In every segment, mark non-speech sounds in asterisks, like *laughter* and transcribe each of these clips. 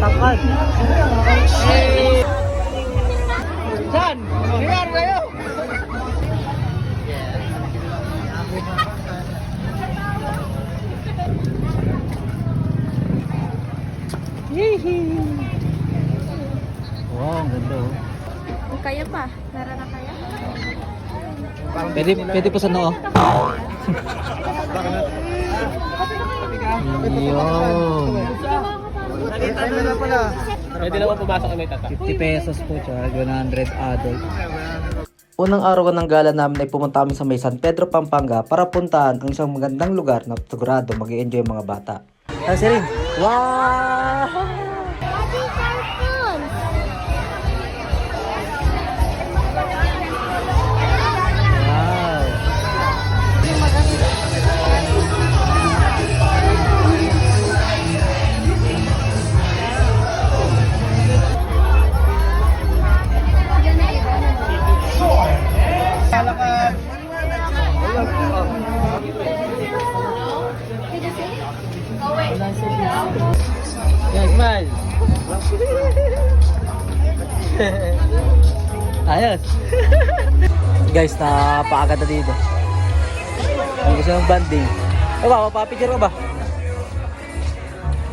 Tangkad. Saan? Sino kayo? Wow, ang ganda oh. Kaya pa. Meron na kaya? Pwede, pwede pa sa noo. Yun. Pwede naman pumasok kami tata. 50 pesos po, charge 100 adult. Unang araw ng gala namin ay pumunta kami sa may San Pedro, Pampanga para puntahan ang isang magandang lugar na sigurado mag enjoy mga bata. Wow! Wow! Ayos. *laughs* Guys, napakaganda dito. Hindi gusto ng banding. Eh ba, mapapicture ka ba?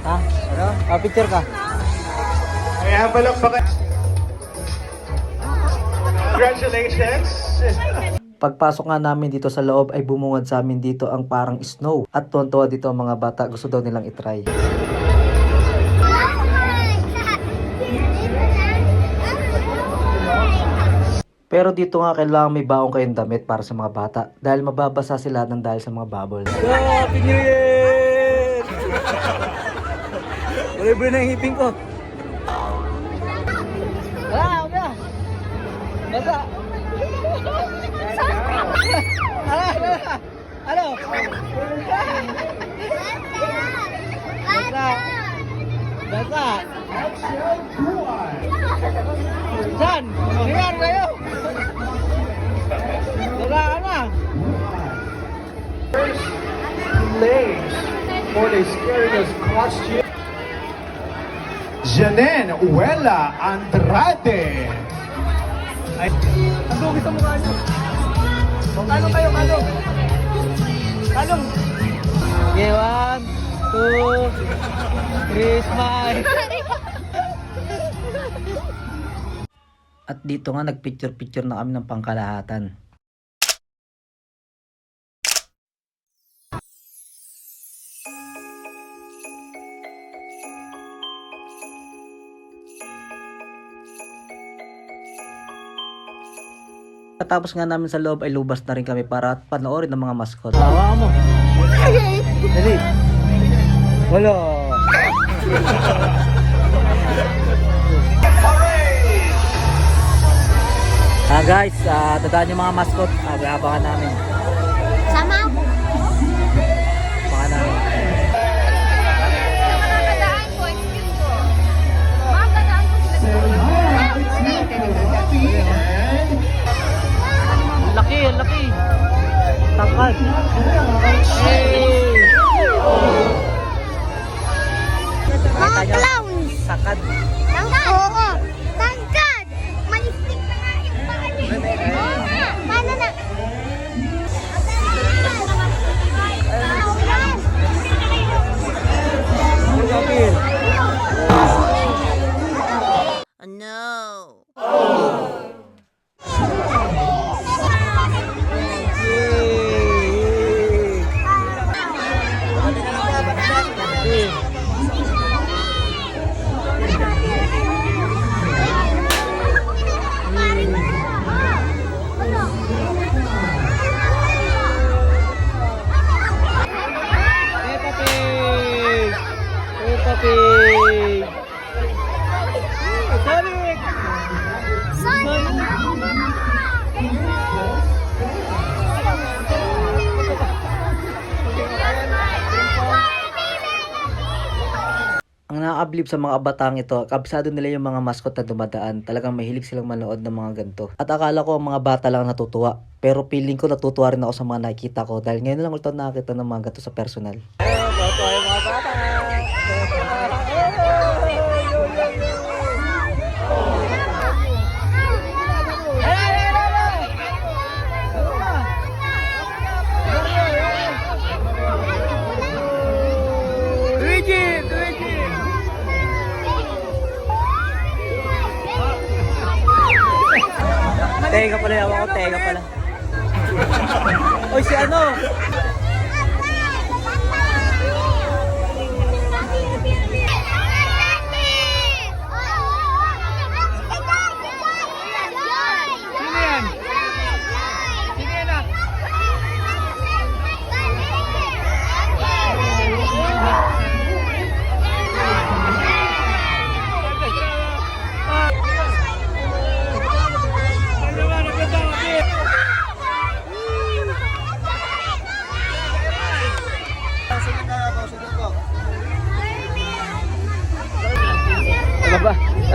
Ha? Ano? Mapapicture ka? Kaya palakpakan. Congratulations! Pagpasok nga namin dito sa loob ay bumungad sa amin dito ang parang snow at tuwan dito ang mga bata gusto daw nilang itry. Pero dito nga kailangan may baong kayong damit para sa mga bata dahil mababasa sila ng dahil sa mga bubbles. Happy New Year! Wala na yung hiping ko. Ah, wala. Basa. Ano? Ano? Basa. Basa. Saan? Singar kayo? Wala ka na. Place for the Scaritas costume. Janen Uela Andrade. Ay, Ang dugis sa mukha niyo. Talong kayo, talong. Talong. Okay, one, two, smile. *laughs* At dito nga nagpicture-picture na kami ng pangkalahatan. Katapos nga namin sa loob ay lubas na rin kami para panoorin ng mga maskot. Tawa mo. Dali. Wala. Ah guys, uh, dadaan yung mga mascot. Abangan namin. Sama ako. Sakad. Ang nakakaablib sa mga batang ito, kabisado nila yung mga mascot na dumadaan. Talagang mahilig silang manood ng mga ganito. At akala ko ang mga bata lang natutuwa. Pero feeling ko natutuwa rin ako sa mga nakikita ko dahil ngayon lang ulit nakakita ng mga ganito sa personal. Pala, yawa ko, tega pala. Oy, si ano?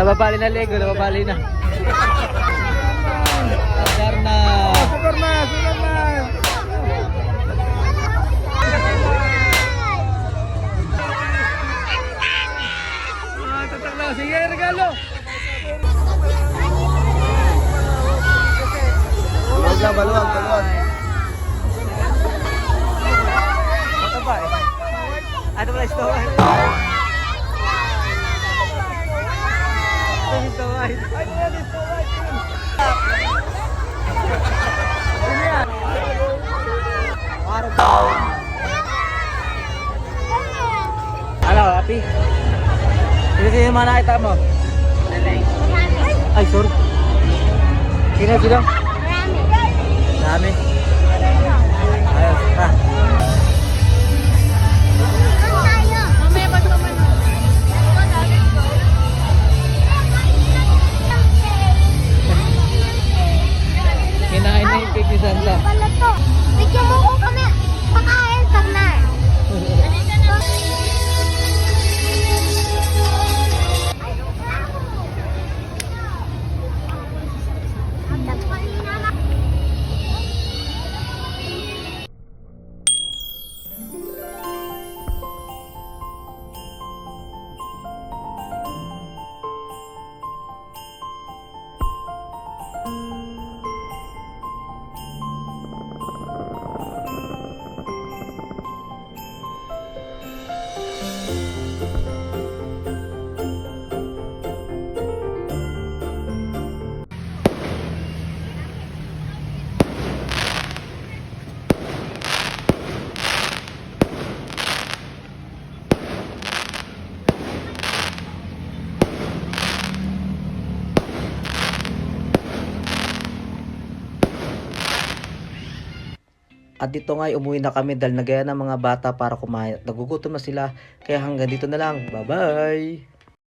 Nababali na Lego, nababali na. Agar na. Sige, regalo! Huwag lang, baluwag, baluwag. Ano ba eh? Ano ba? Ano? Ano yan ito? Ano yan? Ano, Api? Sino sino yung mga nakita mo? Ay, sorry. Sino sino? Dami. Ayos, ha. At dito nga umuwi na kami dahil nagaya ng mga bata para kumain. Nagugutom na sila. Kaya hanggang dito na lang. Bye-bye!